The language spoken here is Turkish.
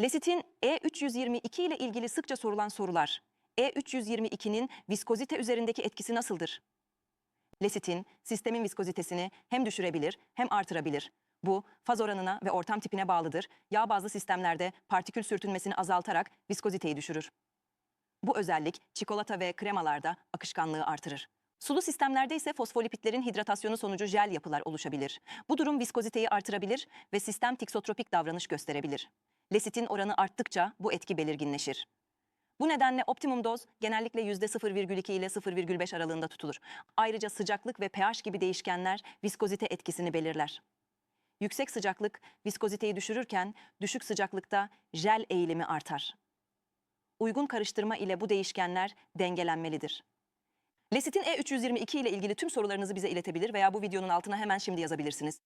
Lesitin E322 ile ilgili sıkça sorulan sorular. E322'nin viskozite üzerindeki etkisi nasıldır? Lesitin sistemin viskozitesini hem düşürebilir hem artırabilir. Bu faz oranına ve ortam tipine bağlıdır. Yağ bazlı sistemlerde partikül sürtünmesini azaltarak viskoziteyi düşürür. Bu özellik çikolata ve kremalarda akışkanlığı artırır. Sulu sistemlerde ise fosfolipitlerin hidratasyonu sonucu jel yapılar oluşabilir. Bu durum viskoziteyi artırabilir ve sistem tiksotropik davranış gösterebilir. Lesitin oranı arttıkça bu etki belirginleşir. Bu nedenle optimum doz genellikle %0,2 ile 0,5 aralığında tutulur. Ayrıca sıcaklık ve pH gibi değişkenler viskozite etkisini belirler. Yüksek sıcaklık viskoziteyi düşürürken düşük sıcaklıkta jel eğilimi artar. Uygun karıştırma ile bu değişkenler dengelenmelidir. Lesitin E322 ile ilgili tüm sorularınızı bize iletebilir veya bu videonun altına hemen şimdi yazabilirsiniz.